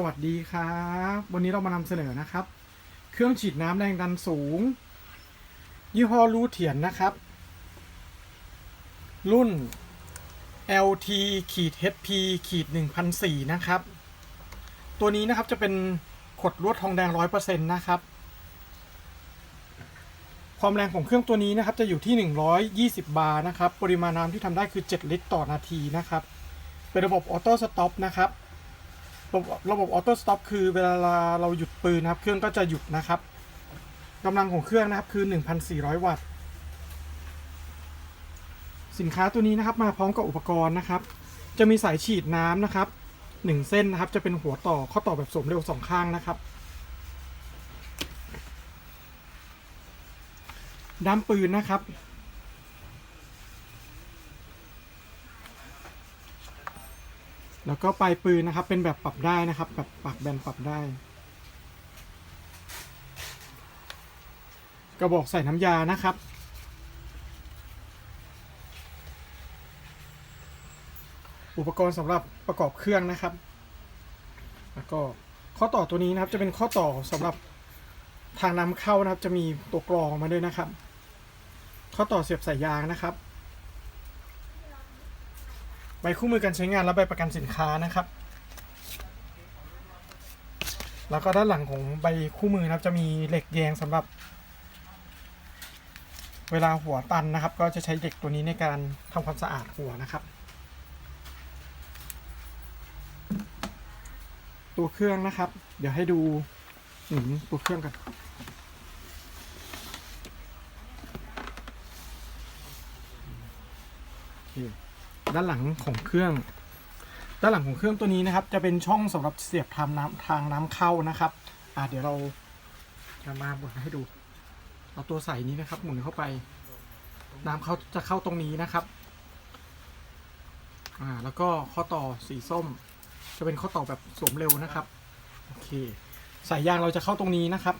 สวัสดีครับ วันนี้เรามานำเสนอนะครับ เครื่องฉีดน้ำแรงดันสูง ยี่ห้อรูเถียนนะครับ รุ่น LT ขีด HP ขีด1004นะครับ ตัวนี้นะครับจะเป็นขดลวดทองแดง 100%นะครับ ความแรงของเครื่องตัวนี้นะครับจะอยู่ที่ 120 บาร์นะครับ ปริมาณน้ำที่ทำได้คือ 7 ลิตรต่อนาทีนะครับ เป็นระบบออโต้สต็อปนะครับ ระบบระบบออโต้สต็อปคือเวลาเราหยุดปืนนะครับเครื่องก็จะหยุดนะครับกำลังของเครื่องนะครับคือ 1,400 วัตต์ สินค้าตัวนี้นะครับมาพร้อมกับอุปกรณ์นะครับ จะมีสายฉีดน้ำนะครับหนึ่งเส้นนะครับจะเป็นหัวต่อข้อต่อแบบสมเร็วสองข้างนะครับ ด้ามปืนนะครับ แล้วก็ปลายปืนนะครับ เป็นแบบปรับได้นะครับ แบบปากแบนปรับได้ กระบอกใส่น้ำยานะครับ อุปกรณ์สำหรับประกอบเครื่องนะครับ แล้วก็ข้อต่อตัวนี้นะครับจะเป็นข้อต่อสำหรับทางนำเข้านะครับ จะมีตัวกรองมาด้วยนะครับ ข้อต่อเสียบสายยางนะครับ ใบคู่มือการใช้งานและใบประกันสินค้านะครับ แล้วก็ด้านหลังของใบคู่มือนะครับจะมีเหล็กแยงสำหรับ เวลาหัวตันนะครับ ก็จะใช้เหล็กตัวนี้ในการทำความสะอาดหัวนะครับ ตัวเครื่องนะครับ เดี๋ยวให้ดูหนุนตัวเครื่องกันโอเค ด้านหลังของเครื่อง ด้านหลังของเครื่องตัวนี้นะครับ จะเป็นช่องสำหรับเสียบทำน้ำทางน้ำเข้านะครับอ่าเดี๋ยวเราจะมาหมุนให้ดู เอาตัวใส่นี้นะครับ หมุนเข้าไป น้ำเขาจะเข้าตรงนี้นะครับอ่าแล้วก็ข้อต่อสีส้ม จะเป็นข้อต่อแบบสวมเร็วนะครับโอเคสายยางเราจะเข้าตรงนี้นะครับ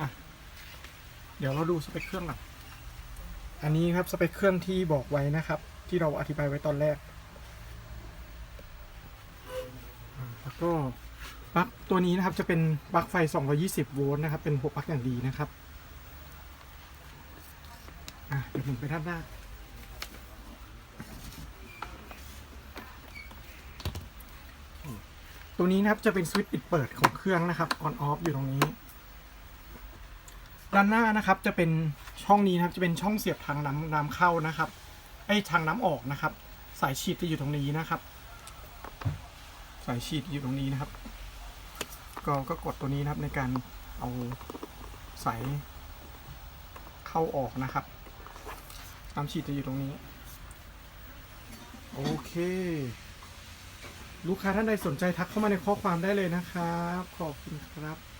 อะเดี๋ยวเราดูสเปคเครื่องก่อนอันนี้ครับสเปคเครื่องที่บอกไว้นะครับ ที่เราอธิบายไว้ตอนแรก แล้วก็ปลั๊กตัวนี้นะครับจะเป็นปลั๊กไฟ 220 โวลต์นะครับ เป็นหัวปลั๊กอย่างดีนะครับอะเดี๋ยวหมุนไปด้านหน้าตัวนี้นะครับจะเป็นสวิตช์ปิดเปิดของเครื่องนะครับ on off อยู่ตรงนี้ ด้านหน้านะครับจะเป็นช่องนี้นะครับจะเป็นช่องเสียบทางน้ำน้ำเข้านะครับ ไอ้ทางน้ำออกนะครับ สายฉีดจะอยู่ตรงนี้นะครับ สายฉีดอยู่ตรงนี้นะครับ ก็ก็กดตัวนี้นะครับในการเอาสายเข้าออกนะครับน้ำฉีดจะอยู่ตรงนี้ โอเค ลูกค้าท่านใดสนใจทักเข้ามาในข้อความได้เลยนะครับ ขอบคุณครับ